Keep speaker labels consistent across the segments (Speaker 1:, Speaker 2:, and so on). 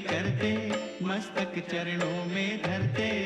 Speaker 1: करते मस्तक चरणों में धरते।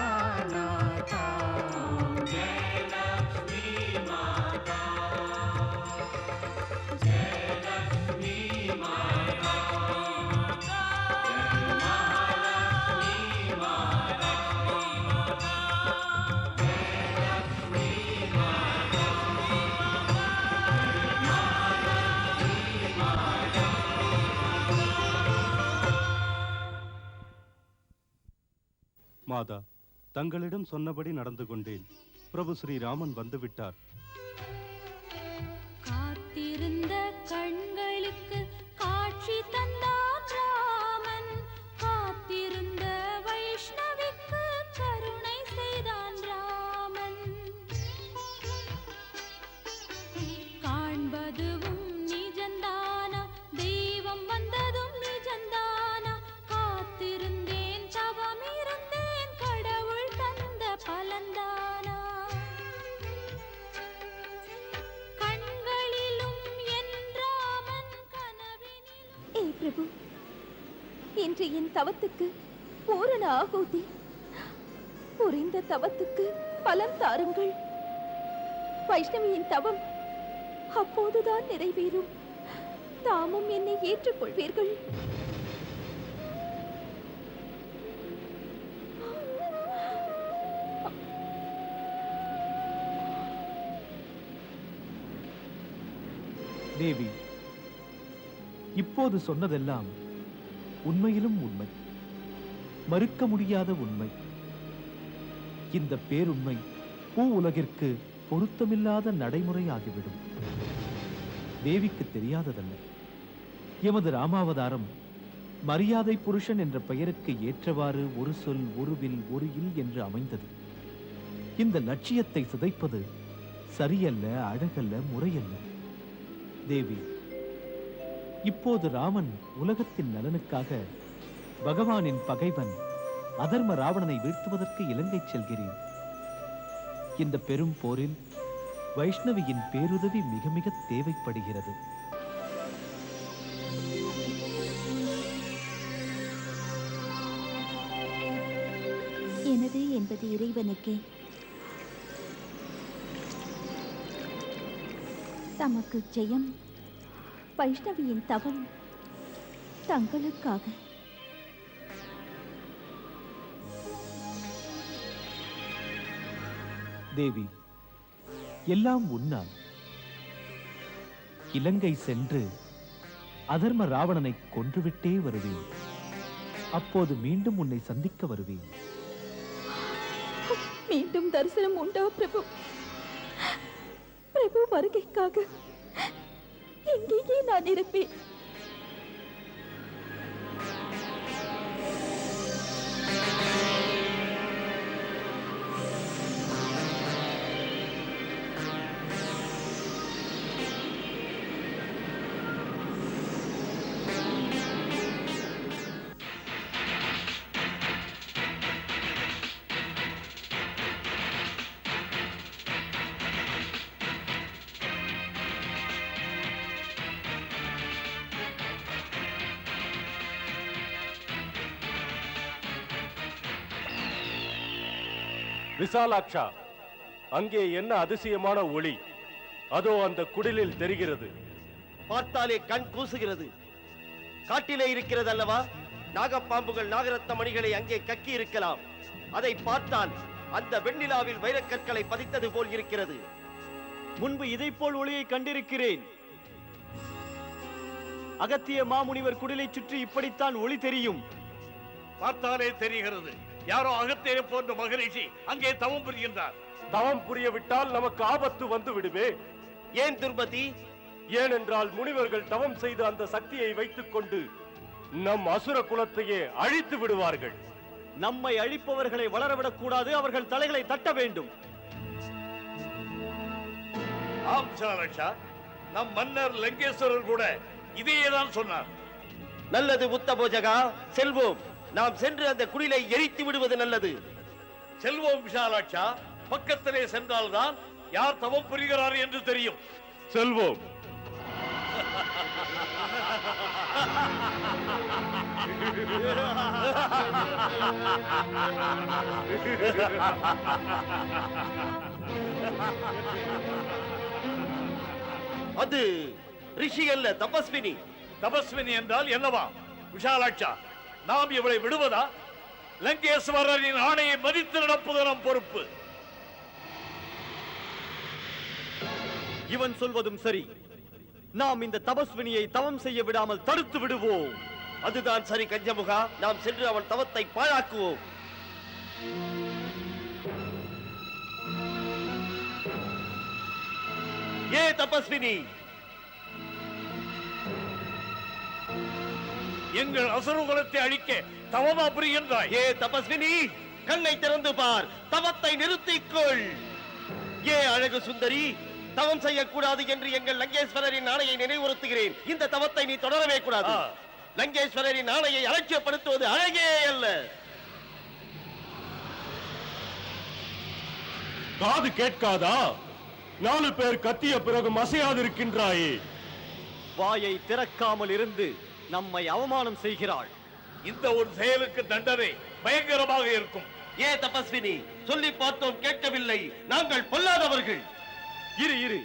Speaker 2: மாதா தங்களிடம் சொன்னபடி நடந்து கொண்டேன். பிரபு ஸ்ரீராமன் வந்துவிட்டார்.
Speaker 3: இன்று என் தவத்துக்கு பூரண ஆகூதி. புரிந்த தவத்துக்கு பலன் தாருங்கள். வைஷ்ணவியின் தவம் அப்போதுதான் நிறைவேறும். தாமும் என்னை ஏற்றுக்கொள்வீர்கள்.
Speaker 4: தேவி இப்போது சொன்னதெல்லாம் உண்மையிலும் உண்மை. மறுக்க முடியாத உண்மை. இந்த பேருண்மை பூ உலகிற்கு பொருத்தமில்லாத நடைமுறையாகிவிடும் தேவிக்கு தெரியாததல்ல. எமது ராமாவதாரம் மரியாதை புருஷன் என்ற பெயருக்கு ஏற்றவாறு ஒரு சொல் ஒரு வில் ஒரு இல் என்று அமைந்தது. இந்த லட்சியத்தை சிதைப்பது சரியல்ல அழகல்ல முறையல்ல. தேவி இப்போது ராமன் உலகத்தின் நலனுக்காக பகவானின் பகைவன் அதர்ம ராவணனை வீழ்த்துவதற்கு இலங்கை செல்கிறேன். இந்த பெரும் போரில் வைஷ்ணவியின் பேருதவி மிக மிக தேவைப்படுகிறது.
Speaker 3: எனது என்பது இறைவனுக்கே? தமக்கு ஜெயம் வைஷ்ணவியின் தவம் தங்களுக்காக.
Speaker 4: தேவி எல்லாம் உன்னால். இலங்கை சென்று அதர்ம ராவணனை கொன்றுவிட்டே வருவேன். அப்போது மீண்டும் உன்னை சந்திக்க வருவேன்.
Speaker 3: மீண்டும் தரிசனம் உண்டா பிரபு? பிரபு வருகைக்காக. எங்கேயே நான் இருப்பேன்.
Speaker 2: விசாலாட்சா அங்கே என்ன அதிசயமான ஒளி? அதோ அந்த குடிலில் தெரிகிறது.
Speaker 5: பார்த்தாலே கண் கூசுகிறது. காட்டிலே இருக்கிறது அல்லவா? நாகப்பாம்புகள் நாகரத்ன மணிகளை அங்கே கக்கி இருக்கலாம். அதை பார்த்தால் அந்த வெண்ணிலாவில் வைரக்கற்களை பதித்தது போல் இருக்கிறது.
Speaker 6: முன்பு இதைப் போல் ஒளியை கண்டிருக்கிறேன். அகத்திய மாமுனிவர் குடிலை சுற்றி இப்படித்தான் ஒளி தெரியும்.
Speaker 7: பார்த்தாலே தெரிகிறது. யாரோ அகத்தேய போன்ற மகரிஷி அங்கே தவம் புரிகின்றார்.
Speaker 2: தவம் புரியவிட்டால் நமக்கு ஆபத்து வந்து விடுமே.
Speaker 5: ஏன் துர்மதி
Speaker 2: ஏனென்றால் முனிவர்கள் தவம் செய்த அந்த சக்தியை வைத்துக் கொண்டு நம் அசுர குலத்தையே அழித்து விடுவார்கள்.
Speaker 6: நம்மை அழிப்பவர்களை வளரவிடக் கூடாது அவர்கள் தலைகளை தட்ட வேண்டும்.
Speaker 7: ஆம் சாரக்ஷா நம் மன்னர் லங்கேஸ்வரர் கூட இதையேதான் சொன்னார்.
Speaker 5: நல்லது உத்தபோஜகா செல்வோம். நாம் சென்று அந்த குடிலை எரித்து விடுவது நல்லது.
Speaker 7: செல்வோம் விஷாலாட்சா பக்கத்திலே சென்றால்தான் யார் தவம் புரிகிறார் என்று தெரியும்.
Speaker 2: செல்வோம்.
Speaker 5: அது ரிஷி அல்ல தபஸ்வினி.
Speaker 7: தபஸ்வினி என்றால் என்னவா? விஷாலாட்சா நாம் இவளை விடுவதா? லங்கேஸ்வரரின் ஆணையை மதித்து நடப்பது நம் பொறுப்பு.
Speaker 6: இவன் சொல்வதும் சரி. நாம் இந்த தபஸ்வினியை தவம் செய்ய விடாமல் தடுத்து விடுவோம்.
Speaker 5: அதுதான் சரி கஞ்சமுகா. நாம் சென்று அவன் தவத்தை பாழாக்குவோம். ஏ தபஸ்வினி!
Speaker 8: எங்கள் அசுரகுலத்தை அழிக்க தவமா புரிகின்றாய்?
Speaker 5: ஏ தபஸ்வினி கண்ணை திறந்து பார் தவத்தை நிறுத்திக்கொள். ஏ அழகு சுந்தரி தவம் செய்யக்கூடாது என்று எங்கள் லங்கேஸ்வரரின் ஆணையை நினைவுறுத்துகிறேன். இந்த தவத்தை நீ தொடரவே கூடாது. லங்கேஸ்வரரின் ஆணையை அலட்சியப்படுத்துவது அழகே அல்ல.
Speaker 9: காது கேட்காதா? நாலு பேர் கத்திய பிறகு அசையாதிருக்கின்றாயே.
Speaker 6: வாயை திறக்காமல் இருந்து நம்மை அவமானம் செய்கிறாள்.
Speaker 8: இந்த ஒரு செயலுக்கு தண்டனை பயங்கரமாக இருக்கும்.
Speaker 5: ஏ தபஸ்வினி சொல்லி பார்த்தோம் கேட்கவில்லை. நாங்கள் பொல்லாதவர்கள்.
Speaker 6: இரு இரு.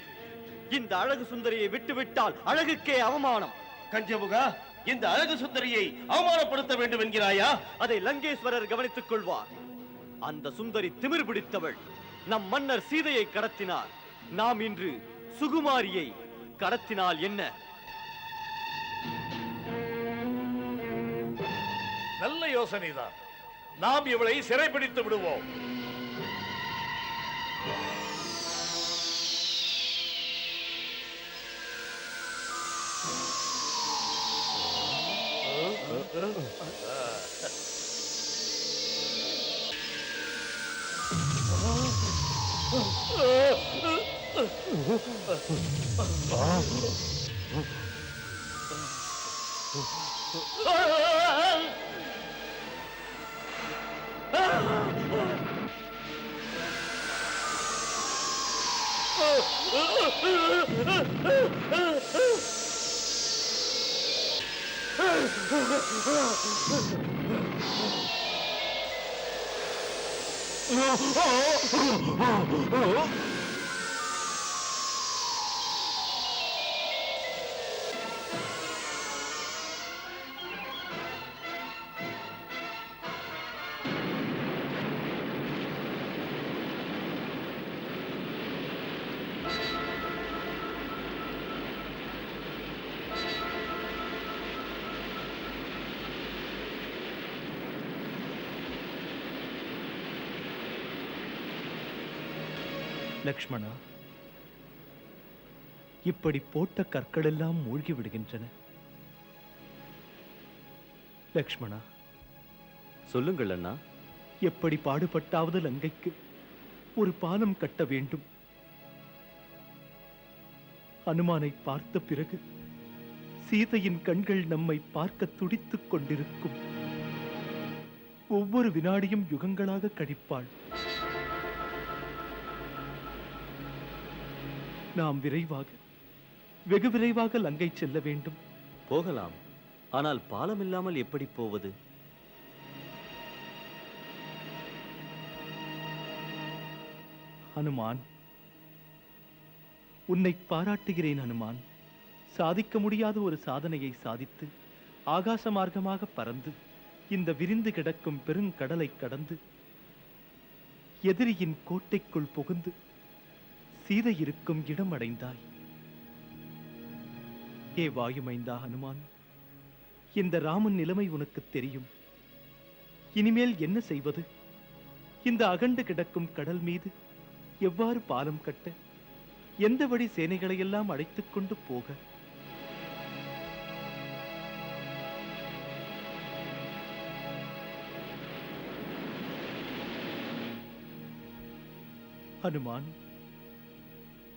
Speaker 6: இந்த அழகு சுந்தரியை விட்டுவிட்டால் அழகுக்கே அவமானம்.
Speaker 5: கஞ்சமுகா இந்த அழகு சுந்தரியை அவமானப்படுத்த வேண்டும் என்கிறாயா?
Speaker 6: அதை லங்கேஸ்வரர் கவனித்துக் கொள்வார். அந்த சுந்தரி திமிர் பிடித்தவள். நம் மன்னர் சீதையை கடத்தினார். நாம் இன்று சுகுமாரியை கடத்தினால் என்ன?
Speaker 8: நல்ல யோசனைதான் நாம் இவளை சிறைப்பிடித்து விடுவோம். 어? 어? 어? 어? 어?
Speaker 4: லக்ஷ்மணா இப்படி போட்ட கற்களெல்லாம் மூழ்கி விடுகின்றன. லக்ஷ்மணா
Speaker 6: சொல்லுங்கள் அண்ணா.
Speaker 4: எப்படி பாடுபட்டாவது லங்கைக்கு ஒரு பாலம் கட்ட வேண்டும். அனுமானை பார்த்த பிறகு சீதையின் கண்கள் நம்மை பார்க்க துடித்துக் கொண்டிருக்கும். ஒவ்வொரு வினாடியும் யுகங்களாக கழிப்பாள். நாம் விரைவாக வெகு விரைவாக லங்கை செல்ல வேண்டும்.
Speaker 6: போகலாம். ஆனால் பாலம் இல்லாமல் எப்படி போவது?
Speaker 4: ஹனுமான் உன்னை பாராட்டுகிறேன் ஹனுமான். சாதிக்க முடியாத ஒரு சாதனையை சாதித்து ஆகாச மார்க்கமாக பறந்து இந்த விரிந்து கிடக்கும் பெருங்கடலை கடந்து எதிரியின் கோட்டைக்குள் புகுந்து சீதை இருக்கும் இடம் அடைந்தாய். ஏ வாயுமைந்தா ஹனுமான் இந்த ராமன் நிலைமை உனக்கு தெரியும். இனிமேல் என்ன செய்வது? இந்த அகண்டு கிடக்கும் கடல் மீது எவ்வாறு பாலம் கட்ட எந்த வழி சேனைகளையெல்லாம் அழைத்துக் கொண்டு போக? ஹனுமான்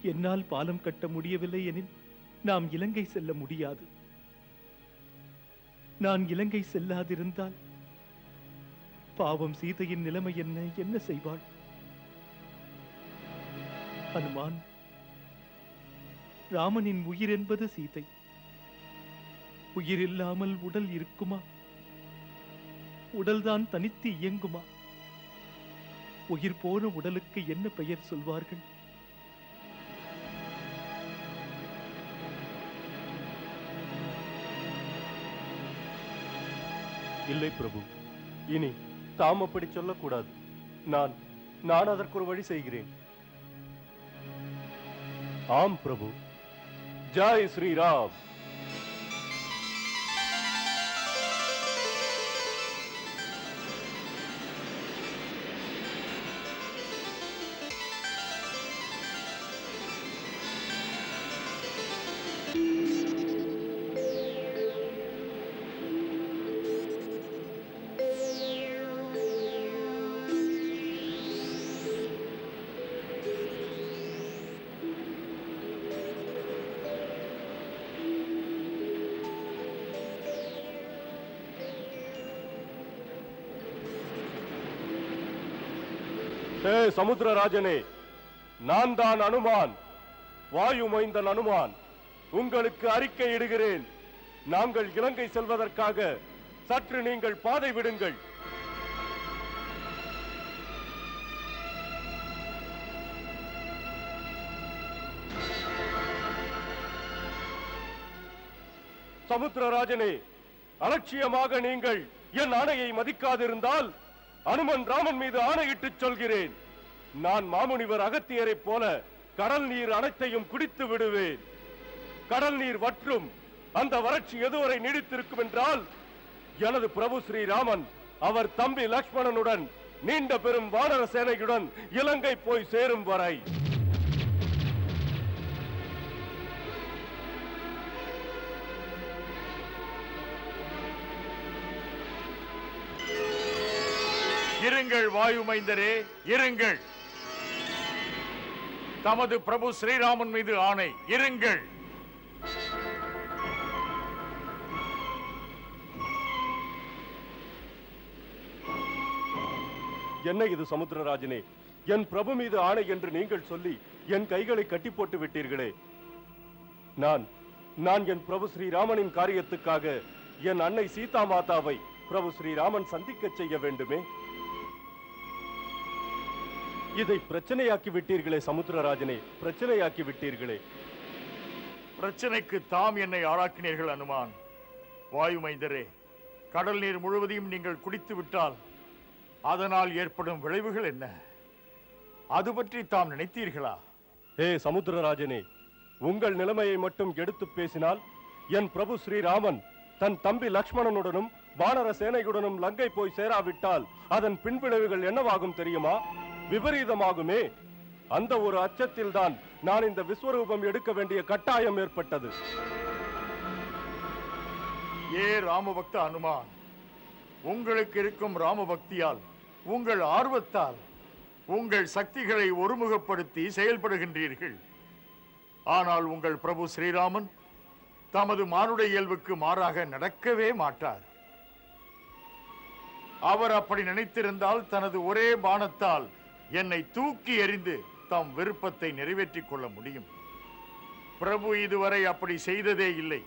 Speaker 4: என்னால் பாலம் கட்ட முடியவில்லை எனில் நாம் இலங்கை செல்ல முடியாது. நான் இலங்கை செல்லாதிருந்தால் பாவம் சீதையின் நிலைமை என்ன? என்ன செய்வாள்? அனுமான் ராமனின் உயிர் என்பது சீதை. உயிர் இல்லாமல் உடல் இருக்குமா? உடல்தான் தனித்து இயங்குமா? உயிர் போன உடலுக்கு என்ன பெயர் சொல்வார்கள்?
Speaker 9: இல்லை பிரபு. இனி தாம் அப்படி சொல்லக்கூடாது. நான் நான் அதற்கு ஒரு வழி செய்கிறேன். ஆம் பிரபு. ஜாய் ஸ்ரீராம். சமுத்திரராஜனே நான் தான் அனுமான் வாயு மொய்ந்தன் அனுமான் உங்களுக்கு அறிக்கை இடுகிறேன். நாங்கள் இலங்கை செல்வதற்காக சற்று நீங்கள் பாதை விடுங்கள். சமுத்திரராஜனே அலட்சியமாக நீங்கள் என் ஆணையை மதிக்காதிருந்தால் அனுமன் ராமன் மீது ஆணையிட்டுச் சொல்கிறேன். நான் மாமுனிவர் அகத்தியரைப் போல கடல் நீர் அனைத்தையும் குடித்து விடுவேன். கடல் நீர் வற்றும் அந்த வறட்சி எதுவரை நீடித்திருக்கும் என்றால் எனது பிரபு ஸ்ரீராமன் அவர் தம்பி லக்ஷ்மணனுடன் நீண்ட பெரும் வானர சேனையுடன் இலங்கை போய் சேரும் வரை.
Speaker 8: இருங்கள் வாயுமைந்தரே இருங்கள். தமது பிரபு ஸ்ரீராமன் மீது ஆணை. இருங்கள்.
Speaker 9: என்ன இது சமுத்திரராஜனே? என் பிரபு மீது ஆணை என்று நீங்கள் சொல்லி என் கைகளை கட்டி போட்டு விட்டீர்களே. நான் நான் என் பிரபு ஸ்ரீராமனின் காரியத்துக்காக என் அன்னை சீதா மாதாவை பிரபு ஸ்ரீராமன் சந்திக்க செய்ய வேண்டுமே? இதை பிரச்சனையாக்கி விட்டீர்களே சமுத்திரராஜனே பிரச்சனையாக்கி விட்டீர்களே.
Speaker 8: பிரச்சனைக்கு தாம் என்னை ஆளாக்கினீர்கள் அனுமான். வாயுமைந்தரே கடல் நீர் முழுவதையும் நீங்கள் குடித்து விட்டால் அதனால் ஏற்படும் விளைவுகள் என்ன? அது பற்றி தாம் நினைத்தீர்களா?
Speaker 9: ஏ சமுத்திரராஜனே உங்கள் நிலைமையை மட்டும் எடுத்து பேசினால் என் பிரபு ஸ்ரீராமன் தன் தம்பி லக்ஷ்மணனுடனும் வானர சேனையுடனும் லங்கை போய் சேராவிட்டால் அதன் பின்விளைவுகள் என்னவாகும் தெரியுமா? விபரீதமாகுமே? அந்த ஒரு அச்சத்தில் தான் நான் இந்த விஸ்வரூபம் எடுக்க வேண்டிய கட்டாயம் ஏற்பட்டது.
Speaker 8: ஏ ராமபக்த அனுமான் உங்களுக்கு இருக்கும் ராமபக்தியால் உங்கள் ஆர்வத்தால் உங்கள் சக்திகளை ஒருமுகப்படுத்தி செயல்படுகின்றீர்கள். ஆனால் உங்கள் பிரபு ஸ்ரீராமன் தமது மானுட இயல்புக்கு மாறாக நடக்கவே மாட்டார். அவர் அப்படி நினைத்திருந்தால் தனது ஒரே பானத்தால் என்னை தூக்கி எறிந்து தம் விருப்பத்தை நிறைவேற்றிக் கொள்ள முடியும். பிரபு இதுவரை அப்படி செய்ததே இல்லை.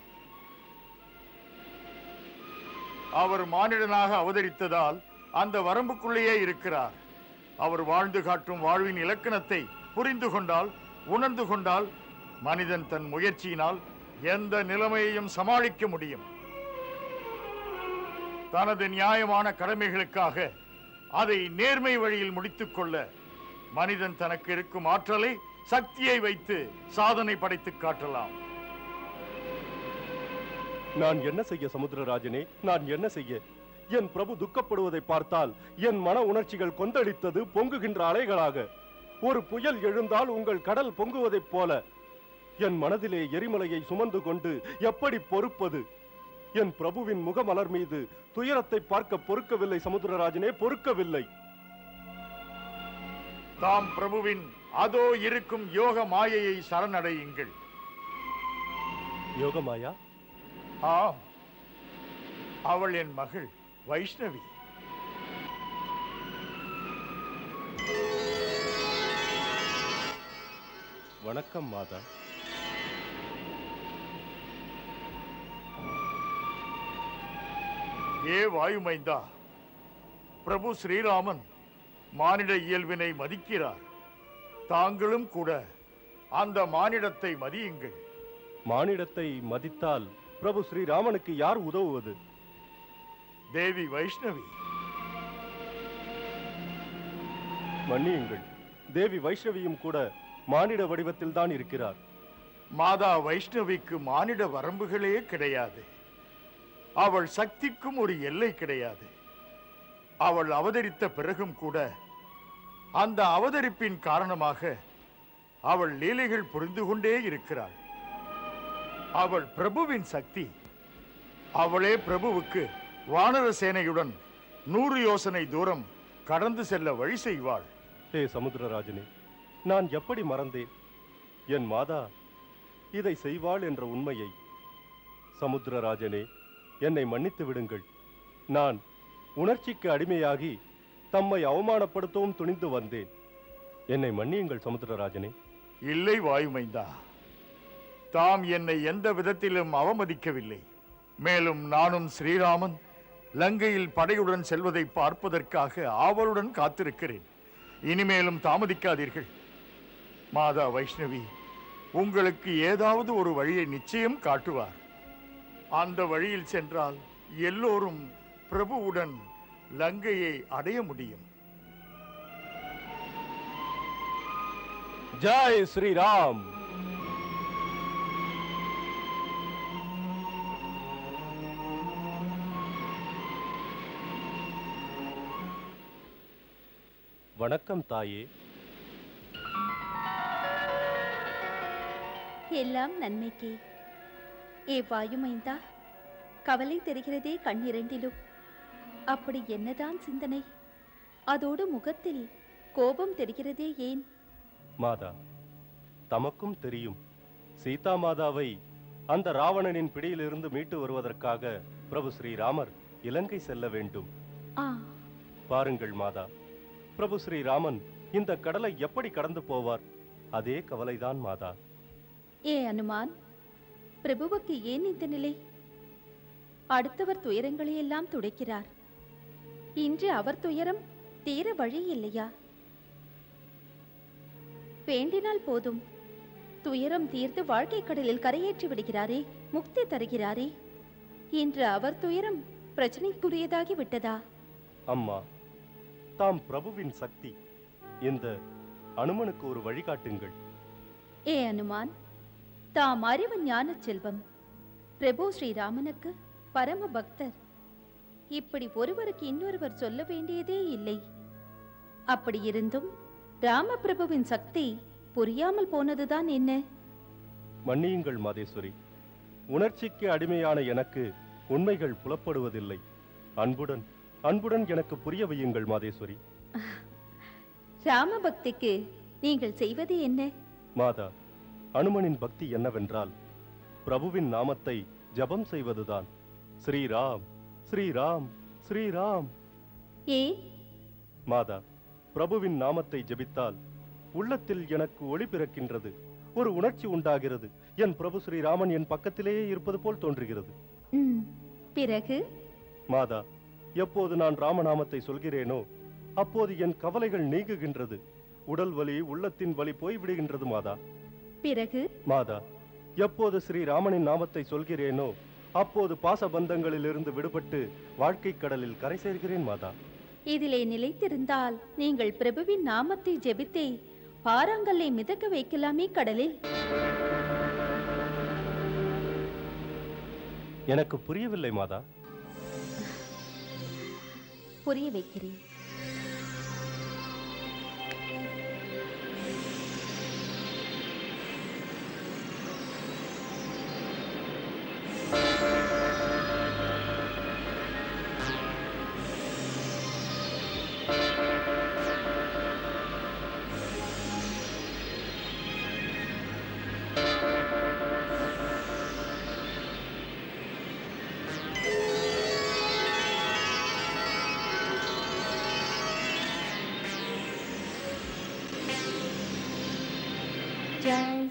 Speaker 8: அவர் மானிடனாக அவதரித்ததால் அந்த வரம்புக்குள்ளேயே இருக்கிறார். அவர் வாழ்ந்து காட்டும் வாழ்வின் இலக்கணத்தை புரிந்து கொண்டால் உணர்ந்து கொண்டால் மனிதன் தன் முயற்சியினால் எந்த நிலைமையையும் சமாளிக்க முடியும். தனது நியாயமான கடமைகளுக்காக அதை நேர்மை வழியில் முடித்துக் கொள்ள மனிதன் தனக்கு இருக்கும் ஆற்றலை சக்தியை வைத்து சாதனை படைத்துக் காட்டலாம்.
Speaker 9: நான் என்ன செய்ய சமுத்திரராஜனே? நான் என்ன செய்ய? என் பிரபு துக்கப்படுவதை பார்த்தால் என் மன உணர்ச்சிகள் கொந்தளித்தது பொங்குகின்ற அலைகளாக. ஒரு புயல் எழுந்தால் உங்கள் கடல் பொங்குவதைப் போல. என் மனதிலே எரிமலையை சுமந்து கொண்டு எப்படி பொறுப்பது? என் பிரபுவின் முகமலர் மீது துயரத்தை பார்க்க பொறுக்கவில்லை சமுத்திரராஜனே பொறுக்கவில்லை.
Speaker 8: தாம் பிரபுவின் அதோ இருக்கும் யோக மாயையை சரணடையுங்கள்.
Speaker 9: யோகமாயா
Speaker 8: ஆம். அவள் என் மகள் வைஷ்ணவி.
Speaker 9: வணக்கம் மாதா.
Speaker 8: ஏ வாயுமைந்தா? பிரபு ஸ்ரீராமன் மானிட இயல்பினை மதிக்கிறார். தாங்களும் கூட அந்த மானிடத்தை மதியுங்கள்.
Speaker 9: மானிடத்தை மதித்தால் பிரபு ஸ்ரீராமனுக்கு யார் உதவுவது?
Speaker 8: தேவி வைஷ்ணவி.
Speaker 9: மன்னியுங்கள். தேவி வைஷ்ணவியும் கூட மானிட வடிவத்தில் தான் இருக்கிறார்.
Speaker 8: மாதா வைஷ்ணவிக்கு மானிட வரம்புகளே கிடையாது. அவள் சக்திக்கும் ஒரு எல்லை கிடையாது. அவள் அவதரித்த பிறகும் கூட அந்த அவதரிப்பின் காரணமாக அவள் லீலைகள் புரிந்து கொண்டே இருக்கிறாள். அவள் பிரபுவின் சக்தி அவளே பிரபுவுக்கு வானர சேனையுடன் நூறு யோசனை தூரம் கடந்து செல்ல வழி செய்வாள்.
Speaker 9: ஹே சமுத்திரராஜனே நான் எப்படி மறந்தேன்? என் மாதா இதை செய்வாள் என்ற உண்மையை. சமுத்திரராஜனே என்னை மன்னித்து விடுங்கள். நான் உணர்ச்சிக்கு அடிமையாகி தம்மை அவமானப்படுத்தவும் துணிந்து வந்தேன். என்னை மன்னியுங்கள் சமுத்திரராஜனே.
Speaker 8: இல்லை வாயுமைந்தா. தாம் என்னை எந்த விதத்திலும் அவமதிக்கவில்லை. மேலும் நானும் ஸ்ரீராமன் லங்கையில் படையுடன் செல்வதை பார்ப்பதற்காக ஆவலுடன் காத்திருக்கிறேன். இனிமேலும் தாமதிக்காதீர்கள். மாதா வைஷ்ணவி உங்களுக்கு ஏதாவது ஒரு வழியை நிச்சயம் காட்டுவார். அந்த வழியில் சென்றால் எல்லோரும் பிரபுவுடன் லங்கையை அடைய முடியும்.
Speaker 9: ஜெய் ஸ்ரீராம். வணக்கம் தாயே.
Speaker 3: எல்லாம் நன்மைக்கே. ஏ வாயுமைந்தா கவலை தெரிகிறதே கண்ணிரண்டிலும். அப்படி என்னதான் சிந்தனை? அதோடு முகத்தில் கோபம் தெரிகிறதே ஏன்?
Speaker 9: மாதா தமக்கும் தெரியும். சீதா மாதாவை அந்த ராவணனின் பிடியிலிருந்து மீட்டு வருவதற்காக பிரபு ஸ்ரீராமர் இலங்கை செல்ல வேண்டும்.
Speaker 3: ஆ.
Speaker 9: பாருங்கள் மாதா பிரபு ஸ்ரீராமன் இந்த கடலை எப்படி கடந்து போவார்? அதே கவலைதான் மாதா.
Speaker 3: ஏ அனுமான் பிரபுவுக்கு ஏன் இந்த நிலை? அடுத்தவர் துயரங்களை எல்லாம் துடைக்கிறார். இன்று அவர் துயரம் தீர வழி இல்லையா? வேண்டினால் போதும். துயரம் தீர்த்து வாழ்க்கை கடலில் கரையேற்றி விடுகிறாரே முக்தி தருகிறாரே. இன்று அவர் துயரம் பிரச்சனைக்குரியதாகி விட்டதா?
Speaker 9: அம்மா தாம் பிரபுவின் சக்தி. இந்த அனுமனுக்கு ஒரு வழிகாட்டுங்கள்.
Speaker 3: ஏ அனுமான் தாம் அறிவு ஞானச் செல்வம். பிரபு ஸ்ரீராமனுக்கு பரம பக்தர். இப்படி ஒருவருக்கு இன்னொருவர் சொல்ல வேண்டியதே இல்லை. அப்படி இருந்தும் ராமபிரபுவின் சக்தி புரியாமல் போனதுதான் என்ன?
Speaker 9: மன்னியுங்கள் மாதேஸ்வரி. உணர்ச்சிக்கு அடிமையான எனக்கு உண்மைகள் புலப்படுவதில்லை. அன்புடன் அன்புடன் எனக்கு புரிய வையுங்கள் மாதேஸ்வரி.
Speaker 3: ராம பக்திக்கு நீங்கள் செய்வது என்ன?
Speaker 9: மாதா அனுமனின் பக்தி என்னவென்றால் பிரபுவின் நாமத்தை ஜபம் செய்வதுதான். ஸ்ரீராம் ஸ்ரீராம் ஸ்ரீராம். மாதா பிரபுவின் நாமத்தை ஜெபித்தால் உள்ளத்தில் எனக்கு ஒளி பிறக்கின்றது. ஒரு உணர்ச்சி உண்டாகிறது. என் பிரபு ஸ்ரீராமன் என் பக்கத்திலேயே இருப்பது போல் தோன்றுகிறது.
Speaker 3: பிறகு?
Speaker 9: மாதா எப்போது நான் ராமநாமத்தை சொல்கிறேனோ அப்போது என் கவலைகள் நீங்குகின்றது. உடல் வலி உள்ளத்தின் வலி போய்விடுகின்றது மாதா.
Speaker 3: பிறகு?
Speaker 9: மாதா எப்போது ஸ்ரீராமனின் நாமத்தை சொல்கிறேனோ அப்போது பாசபந்தங்களிலிருந்து விடுபட்டு வாழ்க்கை கடலில் கரை சேர்கிறேன் மாதா.
Speaker 3: இதிலே நிலைத்திருந்தால் நீங்கள் பிரபுவின் நாமத்தை ஜெபித்தே பாறாங்கல்லை மிதக்க வைக்கலாமே கடலில்.
Speaker 9: எனக்கு புரியவில்லை மாதா.
Speaker 3: புரிய வைக்கிறேன்.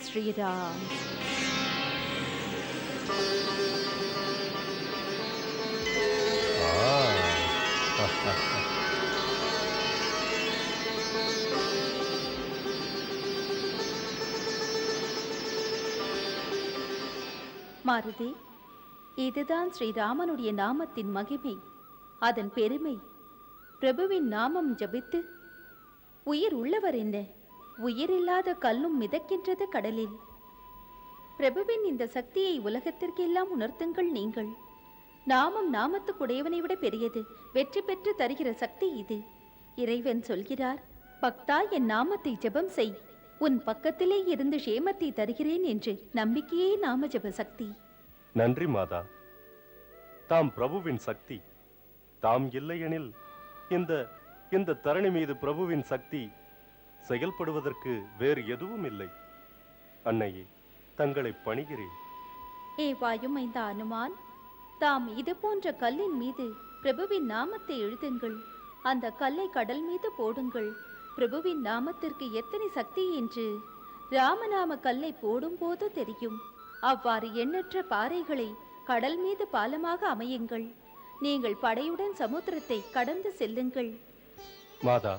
Speaker 3: ஸ்ரீராம் மாருதி இதுதான் ஸ்ரீராமனுடைய நாமத்தின் மகிமை. அதன் பெருமை பிரபுவின் நாமம் ஜபித்து உயிர் உள்ளவர் என்ன? உயிரில்லாத கல்லும் மிதக்கின்றது கடலில். பிரபுவின் இந்த சக்தியை உலகத்திற்கெல்லாம் உணர்த்துங்கள் நீங்கள். நாமம் நாமத்துக்குடையவனை விட பெரியது. வெற்றி பெற்று தருகிற சக்தி இது. இறைவன் சொல்கிறார் பக்தா என் நாமத்தை ஜெபம் செய். உன் பக்கத்திலே இருந்து ஷேமத்தை தருகிறேன் என்று நம்பிக்கையே நாம ஜெப சக்தி.
Speaker 9: நன்றி மாதா. தாம் பிரபுவின் சக்தி. தாம் இல்லையெனில் இந்த இந்த தரணி மீது பிரபுவின் சக்தி செயல்படுவதற்கு வேறு எதுவும் இல்லை. அன்னையே தங்களை பணிகிறேன்.
Speaker 3: ஏ வாயுமைந்த அனுமான் தாம் இது போன்ற கல்லின் மீது பிரபுவின் நாமத்தை எழுதுங்கள். அந்த கல்லை கடல் மீது போடுங்கள். பிரபுவின் நாமத்திற்கு எத்தனை சக்தி என்று ராமநாம கல்லை போடும்போது தெரியும். அவ்வாறு எண்ணற்ற பாறைகளை கடல் மீது பாலமாக அமையுங்கள். நீங்கள் படையுடன் சமுத்திரத்தை கடந்து செல்லுங்கள்.
Speaker 9: மாதா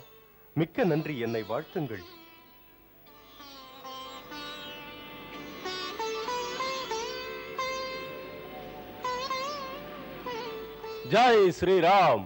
Speaker 9: மிக்க நன்றி என்னை வாழ்த்துங்கள். ஜாய் ஸ்ரீராம்.